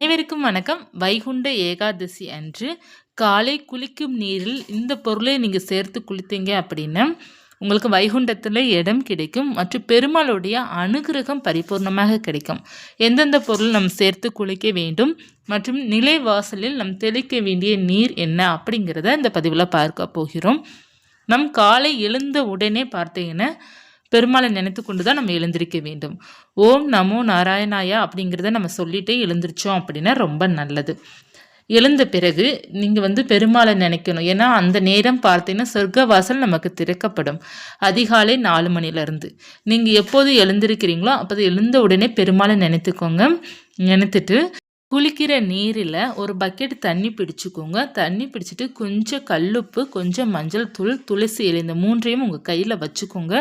அனைவருக்கும் வணக்கம். வைகுண்ட ஏகாதசி அன்று காலை குளிக்கும் நீரில் இந்த பொருளை நீங்கள் சேர்த்து குளித்தீங்க அப்படின்னா உங்களுக்கு வைகுண்டத்தில் இடம் கிடைக்கும் மற்றும் பெருமாளுடைய அனுகிரகம் பரிபூர்ணமாக கிடைக்கும். எந்தெந்த பொருள் நம் சேர்த்து குளிக்க வேண்டும் மற்றும் நிலை வாசலில் நம் தெளிக்க வேண்டிய நீர் என்ன அப்படிங்கிறத இந்த பதிவில் பார்க்க போகிறோம். நம் காலை எழுந்த உடனே பார்த்தீங்கன்னா பெருமாளை நினைத்து கொண்டு தான் நம்ம எழுந்திருக்க வேண்டும். ஓம் நமோ நாராயணாயா அப்படிங்கிறத நம்ம சொல்லிட்டே எழுந்திரிச்சோம் அப்படின்னா ரொம்ப நல்லது. எழுந்த பிறகு நீங்கள் வந்து பெருமாளை நினைக்கணும். ஏன்னா அந்த நேரம் பார்த்தீங்கன்னா சொர்க்கவாசல் நமக்கு திறக்கப்படும். அதிகாலை நாலு மணிலேருந்து நீங்கள் எப்போது எழுந்திருக்கிறீங்களோ அப்போது எழுந்த உடனே பெருமாளை நினைத்துக்கோங்க. நினைத்துட்டு குளிக்கிற நீரில் ஒரு பக்கெட் தண்ணி பிடிச்சிக்கோங்க. தண்ணி பிடிச்சிட்டு கொஞ்சம் கல்லுப்பு கொஞ்சம் மஞ்சள் தூள் துளசி இலை இந்த மூன்றையும் உங்கள் கையில் வச்சுக்கோங்க.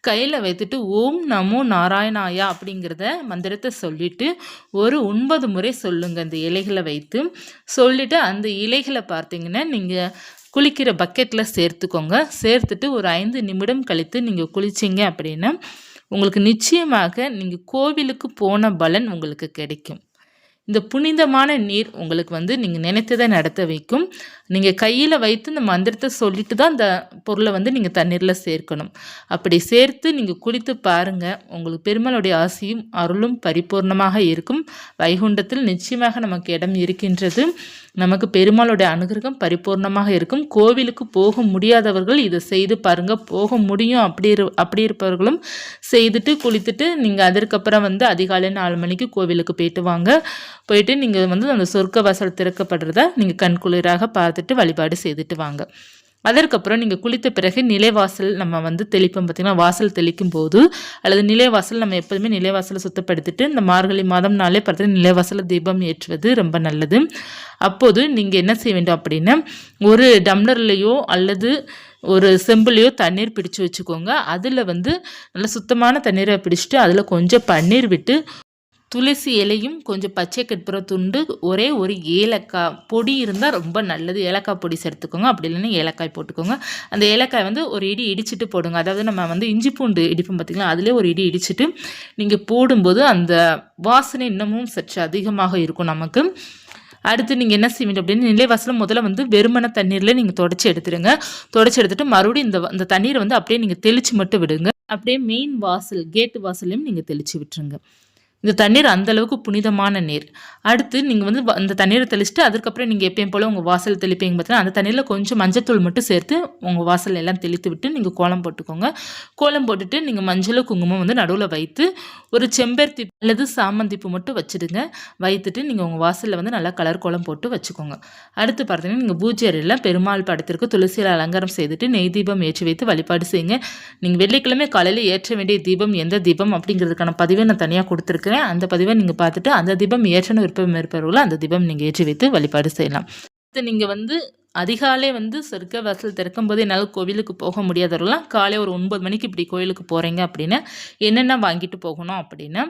கையில் வைத்துட்டு ஓம் நமோ நாராயணாயா அப்படிங்கிறத மந்திரத்தை சொல்லிவிட்டு ஒரு ஒன்பது முறை சொல்லுங்கள் அந்த இலைகளை வைத்து. சொல்லிவிட்டு அந்த இலைகளை பார்த்தீங்கன்னா நீங்கள் குளிக்கிற பக்கெட்டில் சேர்த்துக்கோங்க. சேர்த்துட்டு ஒரு ஐந்து நிமிடம் கழித்து நீங்கள் குளிச்சிங்க அப்படின்னா உங்களுக்கு நிச்சயமாக நீங்கள் கோவிலுக்கு போன பலன் உங்களுக்கு கிடைக்கும். இந்த புனிதமான நீர் உங்களுக்கு வந்து நீங்கள் நினைத்ததை நடத்த வைக்கும். நீங்கள் கையில் வைத்து இந்த மந்திரத்தை சொல்லிட்டு தான் அந்த பொருளை வந்து நீங்கள் தண்ணீரில் சேர்க்கணும். அப்படி சேர்த்து நீங்கள் குளித்து பாருங்கள் உங்களுக்கு பெருமாளுடைய ஆசையும் அருளும் பரிபூர்ணமாக இருக்கும். வைகுண்டத்தில் நிச்சயமாக நமக்கு இடம் இருக்கின்றது. நமக்கு பெருமாளுடைய அனுகிரகம் பரிபூர்ணமாக இருக்கும். கோவிலுக்கு போக முடியாதவர்கள் இதை செய்து பாருங்கள் போக முடியும். அப்படி இரு அப்படி இருப்பவர்களும் செய்துட்டு குளித்துட்டு நீங்கள் அதற்கப்புறம் வந்து அதிகாலை நாலு மணிக்கு கோவிலுக்கு போயிட்டு வாங்க. போயிட்டு நீங்கள் வந்து அந்த சொர்க்க வாசல் திறக்கப்படுறத நீங்கள் கண்குளிராக பார்த்துட்டு வழிபாடு செய்துட்டு வாங்க. அதற்கப்புறம் நீங்கள் குளித்த பிறகு நிலைவாசல் நம்ம வந்து தெளிப்போம் பார்த்திங்கன்னா வாசல் தெளிக்கும் போது அல்லது நிலைவாசல் நம்ம எப்போதுமே நிலைவாசலை சுத்தப்படுத்திட்டு இந்த மார்கழி மாதம் நாளே பார்த்தீங்கன்னா நிலைவாசலில் தீபம் ஏற்றுவது ரொம்ப நல்லது. அப்போது நீங்கள் என்ன செய்ய வேண்டும் அப்படின்னா ஒரு டம்ளர்லேயோ அல்லது ஒரு செம்பிளையோ தண்ணீர் பிடிச்சு வச்சுக்கோங்க. அதில் வந்து நல்ல சுத்தமான தண்ணீரை பிடிச்சிட்டு அதில் கொஞ்சம் பன்னீர் விட்டு துளசி இலையும் கொஞ்சம் பச்சை கற்பூர துண்டு ஒரே ஒரு ஏலக்காய் பொடி இருந்தால் ரொம்ப நல்லது. ஏலக்காய் பொடி சேர்த்துக்கோங்க. அப்படி இல்லைன்னா ஏலக்காய் போட்டுக்கோங்க. அந்த ஏலக்காய் வந்து ஒரு இடி இடிச்சிட்டு போடுங்க. அதாவது நம்ம வந்து இஞ்சி பூண்டு இடிப்போம் பார்த்திங்களா அதிலே ஒரு இடி இடிச்சிட்டு நீங்கள் போடும்போது அந்த வாசனை இன்னமும் சற்று அதிகமாக இருக்கும் நமக்கு. அடுத்து நீங்கள் என்ன செய்வீங்க அப்படின்னு நிலைவாசலம் முதல்ல வந்து வெறுமன தண்ணீரில் நீங்கள் தொடச்சி எடுத்துருங்க. தொடச்சி எடுத்துட்டு மறுபடியும் இந்த இந்த தண்ணீரை வந்து அப்படியே நீங்கள் தெளித்து மட்டும் விடுங்க. அப்படியே மெயின் வாசல் கேட்டு வாசலையும் நீங்கள் தெளித்து விட்டுருங்க. இந்த தண்ணீர் அந்தளவுக்கு புனிதமான நீர். அடுத்து நீங்கள் வந்து அந்த தண்ணீரை தெளிச்சுட்டு அதுக்கப்புறம் நீங்கள் எப்பயும் போல் உங்கள் வாசல் தெளிப்பீங்க பார்த்தீங்கன்னா அந்த தண்ணீரில் கொஞ்சம் மஞ்சத்தூள் மட்டும் சேர்த்து உங்கள் வாசல் எல்லாம் தெளித்து விட்டு நீங்கள் கோலம் போட்டுக்கோங்க. கோலம் போட்டுட்டு நீங்கள் மஞ்சளும் குங்குமம் வந்து நடுவில் வைத்து ஒரு செம்பருத்தி அல்லது சாமந்திப்பு மட்டும் வச்சுடுங்க. வைத்துட்டு நீங்கள் உங்கள் வாசலில் வந்து நல்லா கலர் கோலம் போட்டு வச்சுக்கோங்க. அடுத்து பார்த்தீங்கன்னா நீங்கள் பூஜை அறையில் பெருமாள் படத்திற்கு துளசியில் அலங்காரம் செய்துட்டு நெய் தீபம் ஏற்றி வைத்து வழிபாடு செய்யுங்க. நீங்கள் வெள்ளிக்கிழமை காலையில் ஏற்ற வேண்டிய தீபம் எந்த தீபம் அப்படிங்கிறதுக்கான பதிவை நான் தனியாக கொடுத்துருக்கேன். கொடுத்துருக்கிறேன் அந்த பதிவை நீங்கள் பார்த்துட்டு அந்த தீபம் ஏற்றணும் விருப்பம் இருப்பவர்களோ அந்த தீபம் நீங்கள் ஏற்றி வைத்து வழிபாடு செய்யலாம். அடுத்து நீங்கள் வந்து அதிகாலை வந்து சொர்க்க வாசல் திறக்கும் போது என்னால் கோவிலுக்கு போக முடியாதவர்களாம் காலை ஒரு ஒன்பது மணிக்கு இப்படி கோவிலுக்கு போகிறீங்க அப்படின்னா என்னென்ன வாங்கிட்டு போகணும் அப்படின்னா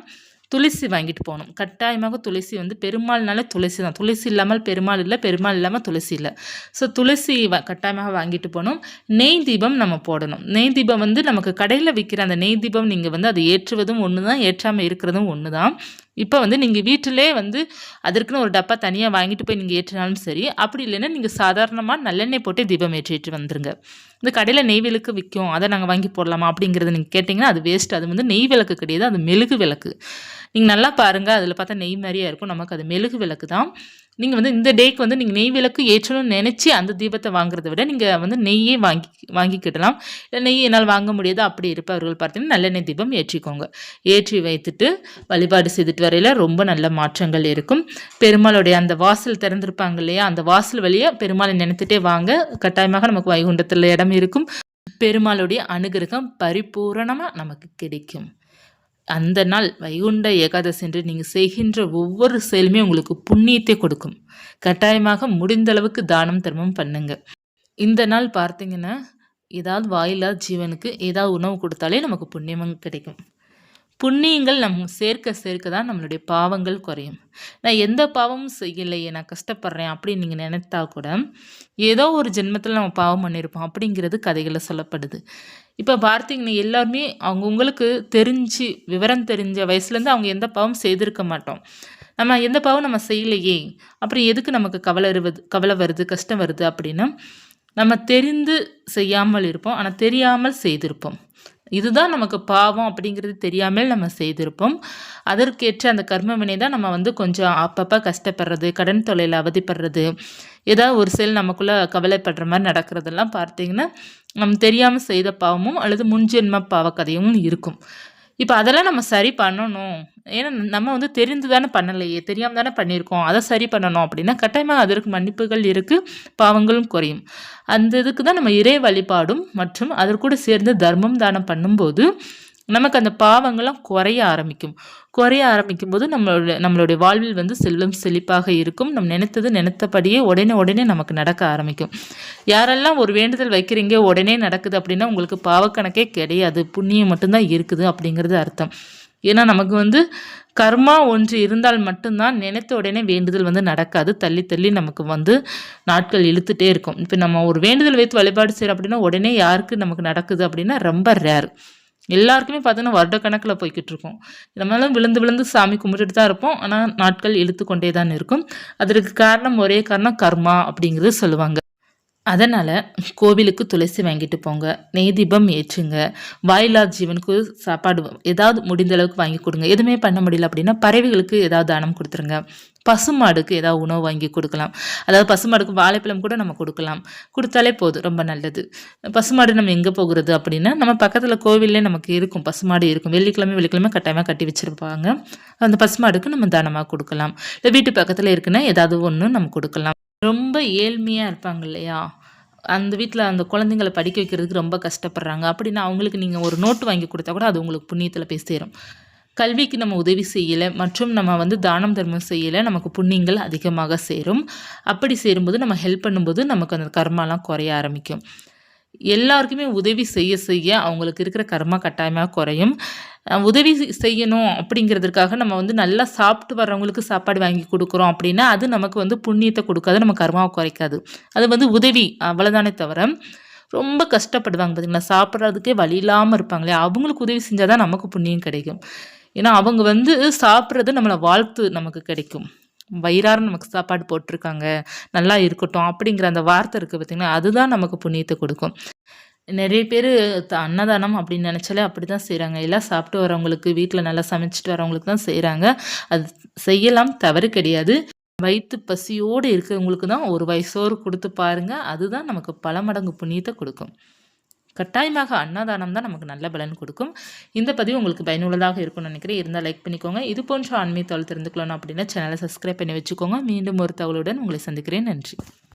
துளசி வாங்கிட்டு போகணும். கட்டாயமாக துளசி வந்து பெருமாள்னால துளசி தான். துளசி இல்லாமல் பெருமாள் இல்லை பெருமாள் இல்லாமல் துளசி இல்லை. ஸோ துளசி வ கட்டாயமாக வாங்கிட்டு போகணும். நெய் தீபம் நம்ம போடணும். நெய் தீபம் வந்து நமக்கு கடையில் விற்கிற அந்த நெய் தீபம் நீங்கள் வந்து அதை ஏற்றுவதும் ஒன்று தான் ஏற்றாமல் இருக்கிறதும் ஒன்று தான் இப்போ வந்து நீங்கள் வீட்டிலே வந்து அதற்குன்னு ஒரு டப்பா தனியாக வாங்கிட்டு போய் நீங்கள் ஏற்றினாலும் சரி அப்படி இல்லைன்னா நீங்கள் சாதாரணமாக நல்லெண்ணெய் போட்டு தீபம் ஏற்றிட்டு வந்துருங்க. இந்த கடையில் நெய் விளக்கு விற்கும் அதை நாங்கள் வாங்கி போடலாமா அப்படிங்கிறத நீங்கள் கேட்டிங்கன்னா அது வேஸ்ட் அது வந்து நெய் விளக்கு கிடையாது அது மெழுகு விளக்கு. நீங்கள் நல்லா பாருங்கள் அதில் பார்த்தா நெய் மாதிரியே இருக்கும் நமக்கு அது மெழுகு விளக்கு தான் நீங்கள் வந்து இந்த டேக்கு வந்து நீங்கள் நெய் விளக்கு ஏற்றணும்னு நினச்சி அந்த தீபத்தை வாங்குறத விட நீங்கள் வந்து நெய்யே வாங்கி வாங்கிக்கிடலாம். இல்லை நெய் என்னால் வாங்க முடியாது அப்படி இருப்பவர்கள் பார்த்தீங்கன்னா நல்லெண்ணெய் தீபம் ஏற்றிக்கோங்க. ஏற்றி வைத்துட்டு வழிபாடு செய்துட்டு வரையில் ரொம்ப நல்ல மாற்றங்கள் இருக்கும். பெருமாளுடைய அந்த வாசல் திறந்திருப்பாங்க இல்லையா அந்த வாசல் வழியாக பெருமாளை நினைத்துட்டே வாங்க. கட்டாயமாக நமக்கு வைகுண்டத்தில் இடம் இருக்கும். பெருமாளுடைய அனுகிரகம் பரிபூரணமாக நமக்கு கிடைக்கும். அந்த நாள் வைகுண்ட ஏகாதசி என்று நீங்கள் செய்கின்ற ஒவ்வொரு செயலுமே உங்களுக்கு புண்ணியத்தை கொடுக்கும். கட்டாயமாக முடிந்த அளவுக்கு தானம் தர்மம் பண்ணுங்க. இந்த நாள் பார்த்தீங்கன்னா ஏதாவது வாயில்லாத ஜீவனுக்கு ஏதாவது உணவு கொடுத்தாலே நமக்கு புண்ணியமும் கிடைக்கும். புண்ணியங்கள் நம்ம சேர்க்க சேர்க்க தான் நம்மளுடைய பாவங்கள் குறையும். நான் எந்த பாவமும் செய்யலையே நான் கஷ்டப்படுறேன் அப்படின்னு நீங்கள் நினைத்தா கூட ஏதோ ஒரு ஜென்மத்தில் நம்ம பாவம் பண்ணியிருப்போம் அப்படிங்கிறது கதைகளில் சொல்லப்படுது. இப்போ பார்த்தீங்கன்னா எல்லாருமே அவங்கவுங்களுக்கு தெரிஞ்சு விவரம் தெரிஞ்ச வயசுலேருந்து அவங்க எந்த பாவம் செய்திருக்க மாட்டோம். நம்ம எந்த பாவம் நம்ம செய்யலையே அப்புறம் எதுக்கு நமக்கு கவலை வருவது கவலை வருது கஷ்டம் வருது அப்படின்னா நம்ம தெரிந்து செய்யாமல் இருப்போம் ஆனால் தெரியாமல் செய்திருப்போம். இதுதான் நமக்கு பாவம் அப்படிங்கிறது தெரியாமல் நம்ம செய்திருப்போம். அதற்கேற்ற அந்த கர்ம வினை தான் நம்ம வந்து கொஞ்சம் அப்பப்போ கஷ்டப்படுறது கடன் தொலையில் அவதிப்படுறது ஏதாவது ஒரு செயல் நமக்குள்ளே கவலைப்படுற மாதிரி நடக்கிறதெல்லாம் பார்த்தீங்கன்னா நம்ம தெரியாமல் செய்த பாவமும் அல்லது முன்ஜென்ம பாவக்கதையும் இருக்கும். இப்போ அதெல்லாம் நம்ம சரி பண்ணணும். ஏன்னா நம்ம வந்து தெரிந்து தானே பண்ணலையே தெரியாமல் தானே பண்ணியிருக்கோம். அதை சரி பண்ணணும் அப்படின்னா கட்டாயமாக அதற்கு மன்னிப்புகள் இருக்குது பாவங்களும் குறையும். அந்த இதுக்கு தான் நம்ம இறை வழிபாடும் மற்றும் அதற்கூட சேர்ந்து தர்மம் தானம் பண்ணும்போது நமக்கு அந்த பாவங்கள்லாம் குறைய ஆரம்பிக்கும். குறைய ஆரம்பிக்கும் போது நம்மளுடைய நம்மளுடைய வாழ்வில் வந்து செல்லும் செழிப்பாக இருக்கும். நம்ம நினைத்தது நினைத்தபடியே உடனே உடனே நமக்கு நடக்க ஆரம்பிக்கும். யாரெல்லாம் ஒரு வேண்டுதல் வைக்கிறீங்க உடனே நடக்குது அப்படின்னா உங்களுக்கு பாவக்கணக்கே கிடையாது. புண்ணியம் மட்டும்தான் இருக்குது அப்படிங்கிறது அர்த்தம். ஏன்னா நமக்கு வந்து கர்மா ஒன்று இருந்தால் மட்டும்தான் நினைத்த உடனே வேண்டுதல் வந்து நடக்காது. தள்ளி தள்ளி நமக்கு வந்து நாட்கள் இழுத்துட்டே இருக்கும். இப்போ நம்ம ஒரு வேண்டுதல் வைத்து வழிபாடு செய்கிறோம் அப்படின்னா உடனே யாருக்கு நமக்கு நடக்குது அப்படின்னா ரொம்ப ரேர் எல்லாருக்குமே பார்த்தீங்கன்னா வருடக்கணக்கில் போய்கிட்டு இருக்கோம். நம்மளால விழுந்து விழுந்து சாமி கும்பிட்டுட்டு தான் இருப்போம். ஆனால் நாட்கள் இழுத்து கொண்டே தான் இருக்கும். அதற்கு காரணம் ஒரே காரணம் கர்மா அப்படிங்கிறது சொல்லுவாங்க. அதனால் கோவிலுக்கு துளசி வாங்கிட்டு போங்க. நெய் தீபம் ஏற்றுங்க. வாயிலா ஜீவனுக்கு சாப்பாடு ஏதாவது முடிந்த அளவுக்கு வாங்கி கொடுங்க. எதுவுமே பண்ண முடியல அப்படின்னா பறவைகளுக்கு ஏதாவது தானம் கொடுத்துருங்க. பசுமாடுக்கு ஏதாவது உணவு வாங்கி கொடுக்கலாம். அதாவது பசுமாடுக்கு வாழைப்பழம் கூட நம்ம கொடுக்கலாம். கொடுத்தாலே போதும் ரொம்ப நல்லது. பசுமாடு நம்ம எங்கே போகிறது அப்படின்னா நம்ம பக்கத்தில் கோவிலே நமக்கு இருக்கும். பசுமாடு இருக்கும். வெள்ளிக்கிழமை வெள்ளிக்கிழமை கட்டாயமாக கட்டி வச்சுருப்பாங்க. அந்த பசுமாடுக்கு நம்ம தானமாக கொடுக்கலாம். இல்லை வீட்டு பக்கத்தில் இருக்குன்னா ஏதாவது ஒன்று நம்ம கொடுக்கலாம். ரொம்ப ஏழ்மையாக இருப்பாங்க இல்லையா? அந்த வீட்டில் அந்த குழந்தைங்கள படிக்க வைக்கிறதுக்கு ரொம்ப கஷ்டப்படுறாங்க. அப்படின்னா அவங்களுக்கு நீங்கள் ஒரு நோட்டு வாங்கி கொடுத்தா கூட அது உங்களுக்கு புண்ணியத்தில் போய் சேரும். கல்விக்கு நம்ம உதவி செய்யலை மற்றும் நம்ம வந்து தானம் தர்மம் செய்யலை நமக்கு புண்ணியங்கள் அதிகமாக சேரும். அப்படி சேரும்போது நம்ம ஹெல்ப் பண்ணும்போது நமக்கு அந்த கர்மாலாம் குறைய ஆரம்பிக்கும். எல்லாருக்குமே உதவி செய்ய செய்ய அவங்களுக்கு இருக்கிற கர்மா கட்டாயமாக குறையும். உதவி செய்யணும் அப்படிங்கிறதுக்காக நம்ம வந்து நல்லா சாப்பிட்டு வர்றவங்களுக்கு சாப்பாடு வாங்கி கொடுக்குறோம் அப்படின்னா அது நமக்கு வந்து புண்ணியத்தை கொடுக்காது நம்ம கர்மாவை குறைக்காது. அது வந்து உதவி அவ்வளோதானே தவிர ரொம்ப கஷ்டப்படுவாங்க பார்த்தீங்களா சாப்பிட்றதுக்கே வழி இல்லாமல் இருப்பாங்களே அவங்களுக்கு உதவி செஞ்சால் தான் நமக்கு புண்ணியம் கிடைக்கும். ஏன்னா அவங்க வந்து சாப்பிட்றது நம்மளை வாழ்த்து நமக்கு கிடைக்கும். வயிறார நமக்கு சாப்பாடு போட்டிருக்காங்க நல்லா இருக்கட்டும் அப்படிங்கிற அந்த வார்த்தை இருக்குது பார்த்திங்கன்னா அதுதான் நமக்கு புண்ணியத்தை கொடுக்கும். நிறைய பேர் அன்னதானம் அப்படின்னு நினச்சாலே அப்படி தான் செய்கிறாங்க எல்லாம் சாப்பிட்டு வரவங்களுக்கு வீட்டில் நல்லா சமைச்சிட்டு வரவங்களுக்கு தான் செய்கிறாங்க அது செய்யலாம் தவறு கிடையாது. வயிற்று பசியோடு இருக்கிறவங்களுக்கு தான் ஒரு வயசோறு கொடுத்து பாருங்கள் அதுதான் நமக்கு பல மடங்கு புண்ணியத்தை கொடுக்கும். கட்டாயமாக அன்னதானம் தான் நமக்கு நல்ல பலன் கொடுக்கும். இந்த பதிவு உங்களுக்கு பயனுள்ளதாக இருக்கும்னு நினைக்கிறேன். இருந்தால் லைக் பண்ணிக்கோங்க. இது போன்ற ஆன்மீக தகவல் தெரிந்துக்கணும் அப்படின்னா சேனலை சப்ஸ்கிரைப் பண்ணி வச்சுக்கோங்க. மீண்டும் ஒரு தகவலுடன் உங்களை சந்திக்கிறேன். நன்றி.